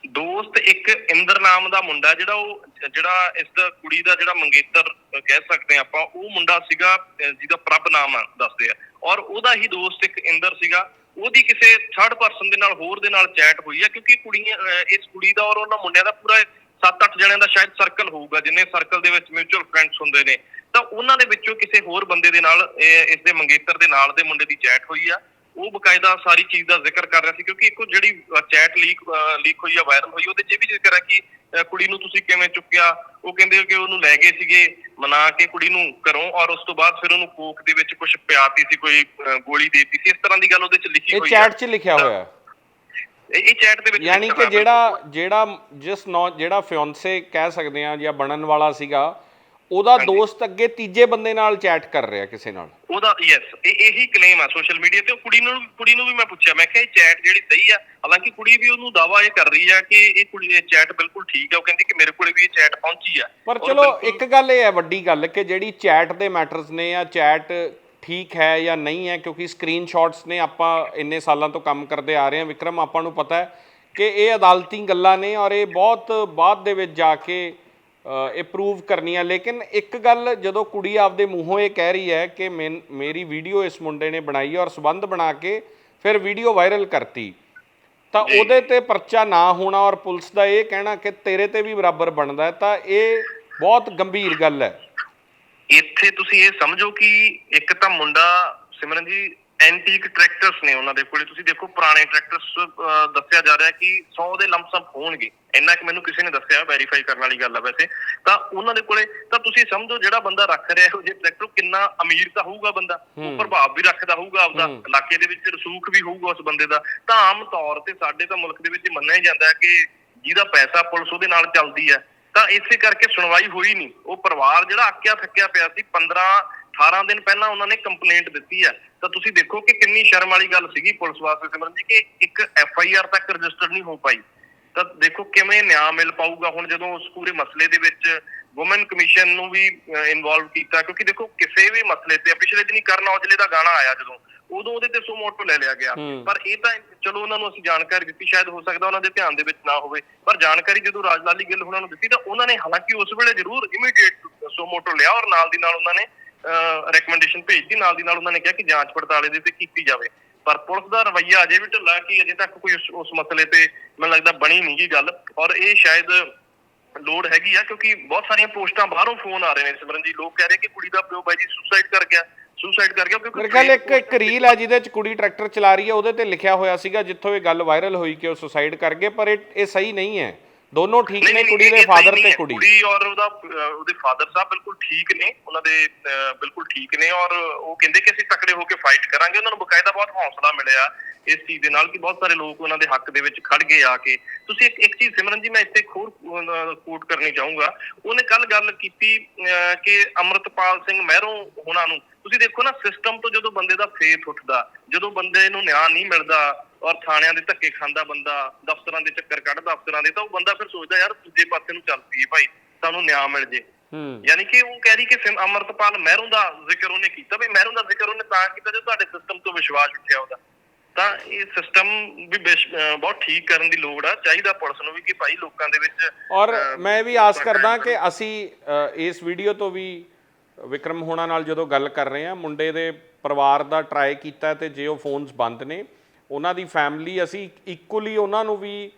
ਦੋਸਤ ਇੱਕ ਇੰਦਰ ਨਾਮ ਦਾ ਮੁੰਡਾ ਜਿਹੜਾ ਉਹ, ਜਿਹੜਾ ਇਸ ਦਾ ਕੁੜੀ ਦਾ ਜਿਹੜਾ ਮੰਗੇਤਰ ਕਹਿ ਸਕਦੇ ਆਪਾਂ, ਉਹ ਮੁੰਡਾ ਸੀਗਾ ਜਿਹਦਾ ਪ੍ਰਭ ਨਾਮ ਦੱਸਦੇ ਆ। ਔਰ ਉਹਦਾ ਹੀ ਦੋਸਤ ਇੱਕ ਇੰਦਰ ਸੀਗਾ। ਉਹਦੀ ਕਿਸੇ ਥਰਡ ਪਰਸਨ ਦੇ ਨਾਲ, ਹੋਰ ਦੇ ਨਾਲ ਚੈਟ ਹੋਈ ਆ, ਕਿਉਂਕਿ ਕੁੜੀਆਂ ਇਸ ਕੁੜੀ ਦਾ ਔਰ ਉਹਨਾਂ ਮੁੰਡਿਆਂ ਦਾ ਪੂਰਾ 7-8 ਜਣਿਆਂ ਦਾ ਸ਼ਾਇਦ ਸਰਕਲ ਹੋਊਗਾ, ਜਿੰਨੇ ਸਰਕਲ ਦੇ ਵਿੱਚ ਮਿਊਚੁਅਲ ਫਰੈਂਡਸ ਹੁੰਦੇ ਨੇ। ਤਾਂ ਉਹਨਾਂ ਦੇ ਵਿੱਚੋਂ ਕਿਸੇ ਹੋਰ ਬੰਦੇ ਦੇ ਨਾਲ, ਇਹ- ਇਸ ਦੇ ਮੰਗੇਤਰ ਦੇ ਨਾਲ ਦੇ ਮੁੰਡੇ ਦੀ ਚੈਟ ਹੋਈ ਆ। ਉਹ ਬਕਾਇਦਾ ਸਾਰੀ ਚੀਜ਼ ਦਾ ਜ਼ਿਕਰ ਕਰ ਰਿਹਾ ਸੀ ਕਿਉਂਕਿ ਇੱਕ ਜਿਹੜੀ ਚੈਟ ਲੀਕ ਲੀਕ ਹੋਈ ਆ ਵਾਇਰਲ ਹੋਈ ਉਹਦੇ 'ਚ ਇਹ ਵੀ ਜ਼ਿਕਰ ਹੈ ਕਿ ਕੁੜੀ ਨੂੰ ਤੁਸੀਂ ਕਿਵੇਂ ਚੁੱਕਿਆ? ਉਹ ਕਹਿੰਦੇ ਕਿ ਉਹਨੂੰ ਲੈ ਗਏ ਸੀਗੇ ਮਨਾ ਕੇ ਕੁੜੀ ਨੂੰ ਘਰੋਂ ਔਰ ਉਸ ਤੋਂ ਬਾਅਦ ਫਿਰ ਉਹਨੂੰ ਕੋਕ ਦੇ ਵਿੱਚ ਕੁਝ ਪਿਆਤੀ ਸੀ ਕੋਈ ਗੋਲੀ ਦੇਤੀ ਸੀ। ਇਸ ਤਰ੍ਹਾਂ ਦੀ ਗੱਲ ਉਹਦੇ 'ਚ ਲਿਖੀ ਇਹ ਹੋਈ ਆ। ਚੈਟ 'ਚ ਲਿਖਿਆ ਹੋਇਆ। ਹੈ ਇਹ ਇਹ ਚੈਟ ਦੇ ਵਿੱਚ ਯਾਨੀ ਕਿ ਜਿਹੜਾ ਜਿਹੜਾ ਜਿਸ ਨੌ ਜਿਹੜਾ ਫਿਓਂਸੇ ਕਹਿ ਸਕਦੇ ਆ ਜਾਂ ਬਣਨ ਵਾਲਾ ਸੀਗਾ ਉਹਦਾ ਦੋਸਤ ਅੱਗੇ ਤੀਜੇ ਬੰਦੇ ਨਾਲ ਚੈਟ ਕਰ ਰਿਹਾ ਕਿਸੇ ਨਾਲ? ਉਹਦਾ ਯੈਸ ਇਹ ਇਹੀ ਕਲੇਮ ਆ ਸੋਸ਼ਲ ਮੀਡੀਆ ਤੇ। ਉਹ ਕੁੜੀ ਨੂੰ ਕੁੜੀ ਨੂੰ ਵੀ ਮੈਂ ਪੁੱਛਿਆ ਮੈਂ ਕਿਹਾ ਇਹ ਚੈਟ ਜਿਹੜੀ ਸਹੀ ਆ ਹਾਲਾਂਕਿ ਕੁੜੀ ਵੀ ਉਹਨੂੰ ਦਾਵਾ ਇਹ ਕਰ ਰਹੀ ਆ ਕਿ ਇਹ ਕੁੜੀ ਇਹ ਚੈਟ ਬਿਲਕੁਲ ਠੀਕ ਆ। ਉਹ ਕਹਿੰਦੀ ਕਿ ਮੇਰੇ ਕੋਲੇ ਵੀ ਇਹ ਚੈਟ ਪਹੁੰਚੀ ਆ। ਪਰ ਚਲੋ ਇੱਕ ਗੱਲ ਇਹ ਹੈ ਵੱਡੀ ਗੱਲ ਕਿ ਜਿਹੜੀ ਚੈਟ ਦੇ ਮੈਟਰਸ ਨੇ ਜਾਂ ਚੈਟ ਠੀਕ ਹੈ ਜਾਂ ਨਹੀਂ ਹੈ ਕਿਉਂਕਿ ਸਕਰੀਨਸ਼ਾਟਸ ਨੇ ਆਪਾਂ ਇੰਨੇ ਸਾਲਾਂ ਤੋਂ ਕੰਮ ਕਰਦੇ ਆ ਰਹੇ ਹਾਂ। ਵਿਕਰਮ ਆਪਾਂ ਨੂੰ ਪਤਾ ਹੈ ਕਿ ਇਹ ਅਦਾਲਤੀ ਗੱਲਾਂ ਨੇ ਔਰ ਇਹ ਬਹੁਤ ਬਾਅਦ ਦੇ ਵਿੱਚ ਜਾ ਕੇ ਇਹ ਪ੍ਰੂਵ ਕਰਨੀਆਂ ਲੇਕਿਨ ਇੱਕ ਗੱਲ ਜਦੋਂ ਕੁੜੀ ਆਪਦੇ ਮੂੰਹੋਂ ਇਹ ਕਹਿ ਰਹੀ ਹੈ ਕਿ ਮੇਰੀ ਵੀਡੀਓ ਇਸ ਮੁੰਡੇ ਨੇ ਬਣਾਈ ਔਰ ਸਬੰਧ ਬਣਾ ਕੇ ਫਿਰ ਵੀਡੀਓ ਵਾਇਰਲ ਕਰਤੀ ਤਾਂ ਉਹਦੇ ਤੇ ਪਰਚਾ ਨਾ ਹੋਣਾ ਔਰ ਪੁਲਿਸ ਦਾ ਇਹ ਕਹਿਣਾ ਕਿ ਤੇਰੇ ਤੇ ਵੀ ਬਰਾਬਰ ਬਣਦਾ ਤਾਂ ਇਹ ਬਹੁਤ ਗੰਭੀਰ ਗੱਲ ਹੈ। ਇੱਥੇ ਤੁਸੀਂ ਇਹ ਸਮਝੋ ਕਿ ਇੱਕ ਤਾਂ ਮੁੰਡਾ ਸਿਮਰਨ ਜੀ ਐਂਟੀਕ ਟਰੈਕਟਰਸ ਨੇ ਉਹਨਾਂ ਦੇ ਕੋਲੇ। ਤੁਸੀਂ ਦੇਖੋ ਪੁਰਾਣੇ ਟਰੈਕਟਰਸ ਦੱਸਿਆ ਜਾ ਰਿਹਾ ਕਿ 100 ਦੇ ਲੰਪਸਮ ਹੋਣਗੇ। ਇੰਨਾ ਕਿ ਮੈਨੂੰ ਕਿਸੇ ਨੇ ਦੱਸਿਆ ਵੈਰੀਫਾਈ ਕਰਨ ਵਾਲੀ ਗੱਲ ਆ ਵੈਸੇ। ਤਾਂ ਉਹਨਾਂ ਦੇ ਕੋਲੇ ਤਾਂ ਤੁਸੀਂ ਸਮਝੋ ਜਿਹੜਾ ਬੰਦਾ ਰੱਖ ਰਿਹਾ ਇਹੋ ਜਿਹੇ ਟਰੈਕਟਰ ਕਿੰਨਾ ਅਮੀਰ ਤਾਂ ਹੋਊਗਾ ਬੰਦਾ। ਉਹ ਪ੍ਰਭਾਵ ਵੀ ਰੱਖਦਾ ਹੋਊਗਾ ਆਪਦਾ। ਇਲਾਕੇ ਦੇ ਵਿੱਚ ਰਸੂਖ ਵੀ ਹੋਊਗਾ ਉਸ ਬੰਦੇ ਦਾ। ਤਾਂ ਆਮ ਤੌਰ ਤੇ ਸਾਡੇ ਤਾਂ ਮੁਲਕ ਦੇ ਵਿੱਚ ਮੰਨਿਆ ਹੀ ਜਾਂਦਾ ਹੈ ਕਿ ਜਿਹਦਾ ਪੈਸਾ ਪੁਲਿਸ ਉਹਦੇ ਨਾਲ ਚੱਲਦੀ ਹੈ ਤਾਂ ਇਸੇ ਕਰਕੇ ਸੁਣਵਾਈ ਹੋਈ ਨਹੀਂ। ਉਹ ਪਰਿਵਾਰ ਜਿਹੜਾ ਅੱਕਿਆ ਥੱਕਿਆ ਪਿਆ ਸੀ 15 18 ਦਿਨ ਪਹਿਲਾਂ ਉਹਨਾਂ ਨੇ ਕੰਪਲੇਂਟ ਦਿੱਤੀ ਹੈ। ਤਾਂ ਤੁਸੀਂ ਦੇਖੋ ਕਿ ਕਿੰਨੀ ਸ਼ਰਮ ਵਾਲੀ ਗੱਲ ਸੀਗੀ ਪੁਲਿਸ ਵਾਸਤੇ ਸਿਮਰਨ ਜੀ ਕਿ ਇੱਕ ਐਫ ਆਈ ਆਰ ਤੱਕ ਰਜਿਸਟਰ ਨਹੀਂ ਹੋ ਪਾਈ। ਤਾਂ ਦੇਖੋ ਕਿਵੇਂ ਨਿਆਂ ਮਿਲ ਪਾਊਗਾ। ਹੁਣ ਜਦੋਂ ਉਸ ਪੂਰੇ ਮਸਲੇ ਦੇ ਵਿੱਚ ਔਮਨ ਕਮਿਸ਼ਨ ਨੂੰ ਵੀ ਇਨਵੋਲਵ ਕੀਤਾ ਕਿਉਂਕਿ ਦੇਖੋ ਕਿਸੇ ਵੀ ਮਸਲੇ ਤੇ ਪਿਛਲੇ ਦਿਨੀ ਕਰਨ ਔਜਲੇ ਦਾ ਗਾਣਾ ਆਇਆ ਜਦੋਂ ਉਦੋਂ ਉਹਦੇ ਤੇ ਸੋ ਮੋਟੋ ਲੈ ਲਿਆ ਗਿਆ। ਪਰ ਇਹ ਤਾਂ ਚਲੋ ਉਹਨਾਂ ਨੂੰ ਅਸੀਂ ਜਾਣਕਾਰੀ ਦਿੱਤੀ ਸ਼ਾਇਦ ਹੋ ਸਕਦਾ ਉਹਨਾਂ ਦੇ ਧਿਆਨ ਦੇ ਵਿੱਚ ਨਾ ਹੋਵੇ। ਪਰ ਜਾਣਕਾਰੀ ਜਦੋਂ ਰਾਜਲਾਲੀ ਗਿੱਲ ਉਹਨਾਂ ਨੂੰ ਦਿੱਤੀ ਤਾਂ ਉਹਨਾਂ ਨੇ ਹਾਲਾਂਕਿ ਉਸ ਵੇਲੇ ਜ਼ਰੂਰ ਇਮੀਡੀਏਟ ਸੋ ਮੋਟੋ ਲਿਆ ਔਰ ਨਾਲ ਦੀ ਨਾਲ ਉਹਨਾਂ ਨੇ ਰეკਮੈਂਡੇਸ਼ਨ ਭੇਜਤੀ। ਨਾਲ ਦੀ ਨਾਲ ਉਹਨਾਂ ਨੇ ਕਿਹਾ ਕਿ ਜਾਂਚ ਪੜਤਾਲ ਇਹਦੇ ਤੇ ਕੀਤੀ ਜਾਵੇ। ਪਰ ਪੁਲਿਸ ਦਾ ਰਵੱਈਆ ਅਜੇ ਵੀ ਢਿੱਲਾ ਕਿ ਅਜੇ ਤੱਕ ਕੋਈ ਉਸ- ਮਸਲੇ ਤੇ ਮੈਨੂੰ ਲੱਗਦਾ ਬਣੀ ਨਹੀਂ ਗੀ ਗੱਲ। ਔਰ ਇਹ ਸ਼ਾਇਦ ਲੋੜ ਹੈਗੀ ਆ ਕਿਉਂਕਿ ਬਹੁਤ ਸਾਰੀਆਂ ਪੋਸਟਾਂ ਬਾਹਰੋਂ ਫੋਨ ਆ ਰਹੇ ਨੇ ਸਿਮਰਨ ਜੀ ਲੋਕ ਕਹਿ ਰਹੇ ਕਿ ਕੁੜੀ ਦਾ ਪਿਓ ਬਾਈ ਜੀ ਸੁਸਾਈਡ ਕਰ ਗਿਆ। ਸੁਸਾਈਡ ਕਰ ਗਿਆ ਕਿਉਂਕਿ ਮੇਰੇ ਖਿਆਲ ਇੱਕ ਇੱਕ ਰੀਲ ਹੈ ਜਿਹਦੇ ਚ ਕੁੜੀ ਟਰੈਕਟਰ ਚਲਾ ਰਹੀ ਹੈ ਉਹਦੇ ਤੇ ਲਿਖਿਆ ਹੋਇਆ ਸੀਗਾ ਜਿੱਥੋਂ ਇਹ ਗੱਲ ਵਾਇਰਲ ਹੋਈ ਕਿ ਉਹ ਸੁਸਾਈਡ ਕਰ ਗਏ ਪਰ ਇਹ ਸਹੀ ਨਹੀਂ ਹੈ। ਦੋਨੋਂ ਠੀਕ ਨੇ ਕੁੜੀ ਦੇ ਫਾਦਰ ਤੇ ਕੁੜੀ। ਕੁੜੀ ਔਰ ਉਹਦਾ ਉਹਦੇ ਫਾਦਰ ਸਾਹਿਬ ਬਿਲਕੁਲ ਠੀਕ ਨੇ ਉਹਨਾਂ ਦੇ ਬਿਲਕੁਲ ਠੀਕ ਨੇ ਔਰ ਉਹ ਕਹਿੰਦੇ ਕਿ ਅਸੀਂ ਤਕੜੇ ਹੋ ਕੇ ਫਾਈਟ ਕਰਾਂਗੇ। ਉਹਨਾਂ ਨੂੰ ਬਕਾਇਦਾ ਬਹੁਤ ਹੌਸਲਾ ਮਿਲਿਆ ਇਸ ਚੀਜ਼ ਦੇ ਨਾਲ ਕਿ ਬਹੁਤ ਸਾਰੇ ਲੋਕ ਉਹਨਾਂ ਦੇ ਹੱਕ ਦੇ ਵਿੱਚ ਖੜ ਗਏ ਆ ਕੇ। ਤੁਸੀਂ ਇੱਕ ਇੱਕ ਚੀਜ਼ ਸਿਮਰਨ ਜੀ ਮੈਂ ਇੱਥੇ ਹੋਰ ਕੋਟ ਕਰਨੀ ਚਾਹੂੰਗਾ। ਉਹਨੇ ਕੱਲ ਗੱਲ ਕੀਤੀ ਕਿ ਅਮਰਤਪਾਲ ਸਿੰਘ ਮਹਿਰੋਂ ਉਹਨਾਂ ਨੂੰ। ਤੁਸੀਂ ਦੇਖੋ ਨਾ ਸਿਸਟਮ ਤੋਂ ਜਦੋਂ ਬੰਦੇ ਦਾ ਫੇਥ ਉੱਠਦਾ ਜਦੋਂ ਬੰਦੇ ਨੂੰ ਨਿਆਂ ਨਹੀਂ ਮਿਲਦਾ ਔਰ ਥਾਣਿਆਂ ਦੇ ਧੱਕੇ ਖਾਂਦਾ ਬੰਦਾ ਦਫ਼ਤਰਾਂ ਦੇ ਚੱਕਰ ਕੱਢਦਾ ਅਫਸਰਾਂ ਦੇ ਤਾਂ ਉਹ ਬੰਦਾ ਫਿਰ ਸੋਚਦਾ ਯਾਰ ਦੂਜੇ ਪਾਸੇ ਨੂੰ ਚੱਲ ਪਈਏ ਭਾਈ ਸਾਨੂੰ ਨਿਆਂ ਮਿਲ ਜੇ। ਹੂੰ। ਯਾਨੀ ਕਿ ਉਹ ਕਹਿ ਰਹੀ ਕਿ ਸਿਮ- ਅਮਰਤਪਾਲ ਮਹਿਰੋਂ ਦਾ ਜ਼ਿਕਰ ਉਹਨੇ ਕੀਤਾ। ਵੀ ਮਹਿਰੋਂ ਦਾ ਜ਼ਿਕਰ ਉਹਨੇ ਤਾਂ ਕੀਤਾ ਜੋ ਤੁਹਾਡੇ ਸਿਸਟਮ ਤੋਂ ਵਿਸ਼ਵਾਸ ਉੱਠਿਆ ਉਹਦਾ। ਤਾਂ ਇਹ ਸਿਸਟਮ ਵੀ ਬਹੁਤ ਠੀਕ ਕਰਨ ਦੀ ਲੋੜ ਆ। ਚਾਹੀਦਾ ਪੁਲਿਸ ਨੂੰ ਵੀ ਕਿ ਭਾਈ ਲੋਕਾਂ ਦੇ ਵਿੱਚ ਔਰ ਮੈਂ ਵੀ ਆਸ ਕਰਦਾ ਕਿ ਅਸੀਂ ਇਸ ਵੀਡੀਓ ਤੋਂ ਵੀ ਵਿਕਰਮ ਹੋਣਾ ਨਾਲ ਜਦੋਂ ਗੱਲ ਕਰ ਰਹੇ ਹਾਂ ਮੁੰਡੇ ਦੇ ਪਰਿਵਾਰ ਦਾ ਟਰਾਈ ਕੀਤਾ ਤੇ ਜੇ ਉਹ ਫੋਨਸ ਬੰਦ ਨੇ ਉਹਨਾਂ ਦੀ ਫੈਮਿਲੀ ਅਸੀਂ ਇਕੁਅਲੀ ਉਹਨਾਂ ਨੂੰ ਵੀ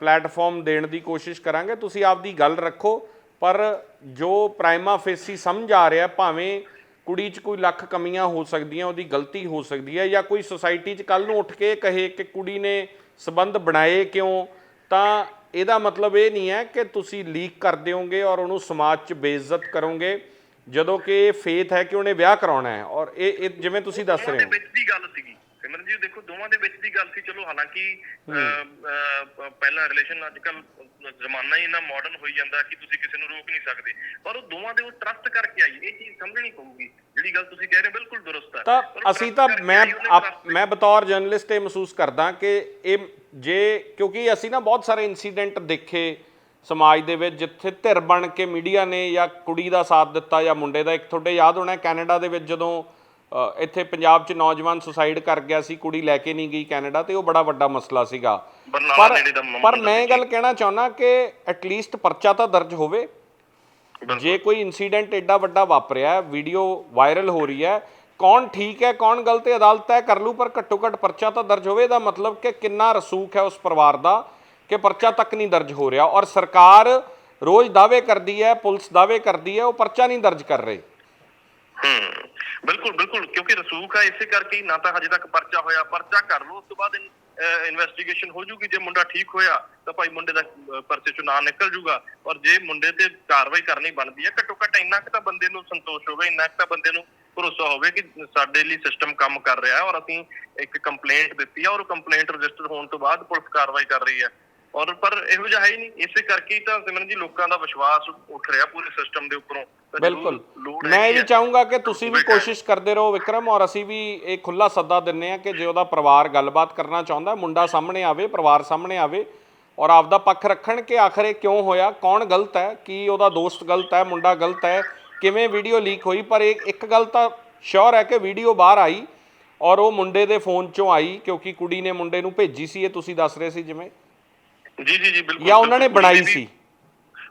ਪਲੇਟਫਾਰਮ ਦੇਣ ਦੀ ਕੋਸ਼ਿਸ਼ ਕਰਾਂਗੇ। ਤੁਸੀਂ ਆਪਦੀ ਗੱਲ ਰੱਖੋ ਪਰ ਜੋ ਪ੍ਰਾਈਮਾ ਫੇਸੀ ਸਮਝ ਆ ਰਿਹਾ ਭਾਵੇਂ ਕੁੜੀ 'ਚ ਕੋਈ ਲੱਖ ਕਮੀਆਂ ਹੋ ਸਕਦੀਆਂ ਉਹਦੀ ਗਲਤੀ ਹੋ ਸਕਦੀ ਹੈ ਜਾਂ ਕੋਈ ਸੁਸਾਇਟੀ 'ਚ ਕੱਲ ਨੂੰ ਉੱਠ ਕੇ ਕਹੇ ਕਿ ਕੁੜੀ ਨੇ ਸਬੰਧ ਬਣਾਏ ਕਿਉਂ ਤਾਂ ਇਹਦਾ ਮਤਲਬ ਇਹ ਨਹੀਂ ਹੈ ਕਿ ਤੁਸੀਂ ਲੀਕ ਕਰ ਦਿਓਗੇ ਔਰ ਉਹਨੂੰ ਸਮਾਜ 'ਚ ਬੇਇੱਜ਼ਤ ਕਰੋਗੇ ਜਦੋਂ ਕਿ ਇਹ ਫੇਥ ਹੈ ਕਿ ਉਹਨੇ ਵਿਆਹ ਕਰਾਉਣਾ ਹੈ। ਔਰ ਇਹ ਜਿਵੇਂ ਤੁਸੀਂ ਦੱਸ ਰਹੇ ਹੋ। ਵਿੱਚ ਦੀ ਗੱਲ ਸੀਗੀ। ਜੀ ਦੇਖੋ ਦੋਵਾਂ ਦੇ ਵਿੱਚ ਦੀ ਗੱਲ ਸੀ ਚਲੋ ਹਾਲਾਂਕਿ ਪਹਿਲਾਂ ਰਿਲੇਸ਼ਨ ਅੱਜ ਕੱਲ ਜ਼ਮਾਨਾ ਹੀ ਇੰਨਾ ਮਾਡਰਨ ਹੋਈ ਜਾਂਦਾ ਕਿ ਤੁਸੀਂ ਕਿਸੇ ਨੂੰ ਰੋਕ ਨਹੀਂ ਸਕਦੇ। ਪਰ ਉਹ ਦੋਵਾਂ ਦੇ ਉਹ ਟਰਸਟ ਕਰਕੇ ਆਈ ਇਹ ਚੀਜ਼ ਸਮਝਣੀ ਪਊਗੀ ਜਿਹੜੀ ਗੱਲ ਤੁਸੀਂ ਕਹਿ ਰਹੇ ਬਿਲਕੁਲ ਦੁਰਸਤ ਹੈ ਤਾਂ ਅਸੀਂ ਤਾਂ ਮੈਂ ਮੈਂ ਬਤੌਰ ਜਰਨਲਿਸਟ ਇਹ ਮਹਿਸੂਸ ਕਰਦਾ ਕਿ ਇਹ ਜੇ ਕਿਉਂਕਿ ਅਸੀਂ ਨਾ ਬਹੁਤ ਸਾਰੇ ਇਨਸੀਡੈਂਟ ਦੇਖੇ ਸਮਾਜ ਦੇ ਵਿੱਚ ਜਿੱਥੇ ਧਿਰ ਬਣ ਕੇ ਮੀਡੀਆ ਨੇ ਜਾਂ ਕੁੜੀ ਦਾ ਸਾਥ ਦਿੱਤਾ ਜਾਂ ਮੁੰਡੇ ਦਾ ਇੱਕ ਤੁਹਾਡੇ ਯਾਦ ਹੋਣਾ ਕੈਨੇਡਾ ਦੇ ਵਿੱਚ ਜਦੋਂ ਇੱਥੇ ਪੰਜਾਬ 'ਚ ਨੌਜਵਾਨ ਸੁਸਾਈਡ ਕਰ ਗਿਆ ਸੀ ਕੁੜੀ ਲੈ ਕੇ ਨਹੀਂ ਗਈ ਕੈਨੇਡਾ ਤੇ ਉਹ ਬੜਾ ਵੱਡਾ ਮਸਲਾ ਸੀਗਾ। ਪਰ ਦਾ ਪਰ ਮੈਂ ਗੱਲ ਕਹਿਣਾ ਚਾਹੁੰਦਾ ਕਿ ਐਟਲੀਸਟ ਪਰਚਾ ਤਾਂ ਦਰਜ ਹੋਵੇ। ਜੇ ਕੋਈ ਇਨਸੀਡੈਂਟ ਐਡਾ ਵੱਡਾ ਵਾਪਰਿਆ ਵੀਡੀਓ ਵਾਇਰਲ ਹੋ ਰਹੀ ਹੈ ਕੌਣ ਠੀਕ ਹੈ ਕੌਣ ਗਲਤ ਹੈ ਅਦਾਲਤ ਤੈਅ ਕਰ ਲੂ ਪਰ ਘੱਟੋ ਘੱਟ ਪਰਚਾ ਤਾਂ ਦਰਜ ਹੋਵੇ ਇਹਦਾ ਮਤਲਬ ਕਿ ਕਿੰਨਾ ਰਸੂਖ ਹੈ ਉਸ ਪਰਿਵਾਰ ਦਾ ਕਿ ਪਰਚਾ ਤੱਕ ਨਹੀਂ ਦਰਜ ਹੋ ਰਿਹਾ। ਔਰ ਸਰਕਾਰ ਰੋਜ਼ ਦਾਅਵੇ ਕਰਦੀ ਹੈ ਪੁਲਿਸ ਦਾਅਵੇ ਕਰਦੀ ਹੈ ਉਹ ਪਰਚਾ ਨਹੀਂ ਦਰਜ ਕਰ ਰਹੇ। ਹੂੰ, ਬਿਲਕੁਲ ਬਿਲਕੁਲ, ਕਿਉਂਕਿ ਰਸੂਖ ਆ, ਇਸੇ ਕਰਕੇ ਹੀ ਨਾ ਤਾਂ ਹਜੇ ਤੱਕ ਪਰਚਾ ਹੋਇਆ, ਪਰਚਾ ਕਰ ਲਓ, ਉਸ ਤੋਂ ਬਾਅਦ ਇਨਵੈਸਟੀਗੇਸ਼ਨ ਹੋ ਜੂਗੀ, ਜੇ ਮੁੰਡਾ ਠੀਕ ਹੋਇਆ, ਤਾਂ ਭਾਈ ਮੁੰਡੇ ਦਾ ਪਰਚੇ ਚੋਂ ਨਾਂ ਨਿਕਲ ਜੂਗਾ ਔਰ ਜੇ ਮੁੰਡੇ ਤੇ ਕਾਰਵਾਈ ਕਰਨੀ ਬਣਦੀ ਹੈ ਘੱਟੋ ਘੱਟ ਇੰਨਾ ਕੁ ਤਾਂ ਬੰਦੇ ਨੂੰ ਸੰਤੋਸ਼ ਹੋਵੇ, ਇੰਨਾ ਕੁ ਤਾਂ ਬੰਦੇ ਨੂੰ ਭਰੋਸਾ ਹੋਵੇ ਕਿ ਸਾਡੇ ਲਈ ਸਿਸਟਮ ਕੰਮ ਕਰ ਰਿਹਾ ਹੈ ਔਰ ਅਸੀਂ ਇੱਕ ਕੰਪਲੇਂਟ ਦਿੱਤੀ ਹੈ ਔਰ ਕੰਪਲੇਂਟ ਰਜਿਸਟਰ ਹੋਣ ਤੋਂ ਬਾਅਦ ਪੁਲਿਸ ਕਾਰਵਾਈ ਕਰ ਰਹੀ ਹੈ ਔਰ ਪਰ ਇਹੋ ਜਿਹਾ ਹੈ ਹੀ ਨਹੀਂ ਇਸੇ ਕਰਕੇ ਹੀ ਤਾਂ ਸਿਮਰਨ ਜੀ ਲੋਕਾਂ ਦਾ ਵਿਸ਼ਵਾਸ ਉੱਠ ਰਿਹਾ ਪੂਰੇ ਸਿਸਟਮ ਦੇ ਉੱਪਰੋਂ ਤਾਂ ਬਿਲਕੁਲ ਲੋੜ ਮੈਂ ਇਹ ਹੈਗੀ ਵੀ ਹੈ। ਚਾਹੂੰਗਾ ਕਿ ਤੁਸੀਂ ਵੀ। ਕੋਸ਼ਿਸ਼ ਕਰਦੇ ਰਹੋ ਵਿਕਰਮ ਔਰ ਅਸੀਂ ਵੀ ਇਹ ਖੁੱਲਾ ਸੱਦਾ ਦਿੰਨੇ ਆ ਕਿ ਜੇ ਉਹਦਾ ਪਰਿਵਾਰ ਗੱਲਬਾਤ ਕਰਨਾ ਚਾਹੁੰਦਾ ਮੁੰਡਾ ਸਾਹਮਣੇ ਆਵੇ ਪਰਿਵਾਰ ਸਾਹਮਣੇ ਆਵੇ ਔਰ ਆਪਦਾ ਪੱਖ ਰੱਖਣ ਕਿ ਆਖਰ ਇਹ ਕਿਉਂ ਹੋਇਆ ਕੌਣ ਗਲਤ ਹੈ ਕੀ ਉਹਦਾ ਦੋਸਤ ਗਲਤ ਹੈ ਮੁੰਡਾ ਗਲਤ ਹੈ ਕਿਵੇਂ ਵੀਡੀਓ ਲੀਕ ਹੋਈ ਪਰ ਇਹ ਇੱਕ ਗੱਲ ਤਾਂ ਸ਼ੋਰ ਹੈ ਕਿ ਵੀਡੀਓ ਬਾਹਰ ਆਈ ਔਰ ਉਹ ਮੁੰਡੇ ਦੇ ਫੋਨ ਚੋਂ ਆਈ ਕਿਉਂਕਿ ਕੁੜੀ ਨੇ ਮੁੰਡੇ ਨੂੰ ਭੇਜੀ ਸੀ ਇਹ ਤੁਸੀਂ ਦੱਸ ਰਹੇ ਸੀ ਜਿਵੇਂ ਜੀ ਜੀ ਜੀ ਬਿਲਕੁਲ ਜਾਂ ਉਹਨਾਂ ਨੇ। ਬਣਾਈ ਸੀ?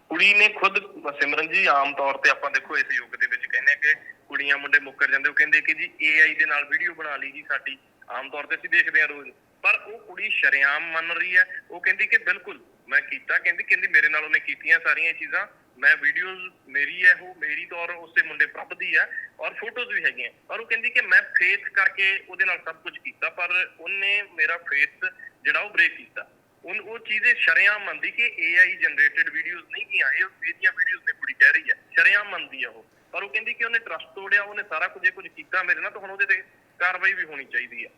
ਕੁੜੀ ਨੇ ਖੁਦ ਸਿਮਰਨ ਜੀ ਆਮ ਤੌਰ ਤੇ ਆਪਾਂ ਦੇਖੋ ਇਸ ਯੁੱਗ ਦੇ ਵਿੱਚ ਕਹਿੰਦੇ ਆ ਕਿ ਕੁੜੀਆਂ ਮੁੰਡੇ ਮੁੱਕਰ ਜਾਂਦੇ ਉਹ ਕਹਿੰਦੇ ਕਿ ਜੀ AI ਦੇ ਨਾਲ ਵੀਡੀਓ ਬਣਾ ਲਈ ਜੀ ਸਾਡੀ। ਆਮ ਤੌਰ ਤੇ ਅਸੀਂ ਦੇਖਦੇ ਹਾਂ ਰੋਜ਼। ਪਰ ਉਹ ਕੁੜੀ ਸ਼ਰੇਆਮ ਮੰਨ ਰਹੀ ਹੈ। ਉਹ ਕਹਿੰਦੀ ਕਿ ਬਿਲਕੁਲ ਮੈਂ ਕੀਤਾ ਕਹਿੰਦੀ ਕਹਿੰਦੀ ਮੇਰੇ ਨਾਲ ਉਹਨੇ ਕੀਤੀਆਂ ਸਾਰੀਆਂ ਇਹ ਚੀਜ਼ਾਂ। ਮੈਂ ਵੀਡੀਓਜ਼ ਮੇਰੀ ਹੈ ਉਹ ਮੇਰੀ ਤਾਂ ਔਰ ਉਸੇ ਮੁੰਡੇ ਪ੍ਰਭ ਦੀ ਹੈ ਔਰ ਫੋਟੋਜ਼ ਵੀ ਹੈਗੀਆਂ। ਪਰ ਉਹ ਕਹਿੰਦੀ ਕਿ ਮੈਂ ਫੇਥ ਕਰਕੇ ਉਹਦੇ ਨਾਲ ਸਭ ਕੁਝ ਕੀਤਾ ਪਰ ਉਹਨੇ ਮੇਰਾ ਫੇਥ ਜਿਹੜਾ ਉਹ ਬ੍ਰੇਕ ਕੀਤਾ। ਉਹ ਉਹ ਚੀਜ਼ੇ ਸ਼ਰਿਆਮ ਮੰਨਦੀ ਕਿ AI ਜਨਰੇਟਡ ਵੀਡੀਓਜ਼ ਨਹੀਂ ਗੀਆਂ ਇਹ ਮੇਰੀਆਂ ਵੀਡੀਓਜ਼ ਨੇ ਕੁੜੀ ਕਹਿ ਰਹੀ ਹੈ। ਸ਼ਰਿਆਮ ਮੰਨਦੀ ਆ ਉਹ। ਪਰ ਉਹ ਕਹਿੰਦੀ ਕਿ ਉਹਨੇ ਟਰਸਟ ਤੋੜਿਆ ਉਹਨੇ ਸਾਰਾ ਕੁਝ ਇਹ ਕੁਝ ਕੀਤਾ ਮੇਰੇ ਨਾਲ ਤਾਂ ਹੁਣ ਉਹਦੇ ਤੇ ਕਾਰਵਾਈ ਵੀ ਹੋਣੀ ਚਾਹੀਦੀ ਹੈ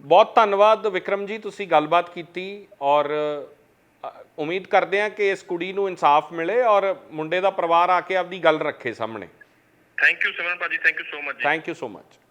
ਬਹੁਤ ਧੰਨਵਾਦ ਵਿਕਰਮ ਜੀ ਤੁਸੀਂ ਗੱਲਬਾਤ ਕੀਤੀ ਔਰ ਉਮੀਦ ਕਰਦੇ ਹਾਂ ਕਿ ਇਸ ਕੁੜੀ ਨੂੰ ਇਨਸਾਫ ਮਿਲੇ ਔਰ ਮੁੰਡੇ ਦਾ ਪਰਿਵਾਰ ਆ ਕੇ ਆਪਦੀ ਗੱਲ ਰੱਖੇ ਸਾਹਮਣੇ। ਥੈਂਕ ਯੂ ਸਿਮਰਨ ਭਾਜੀ। ਥੈਂਕ ਯੂ ਸੋ ਮਚ ਜੀ। Thank you so much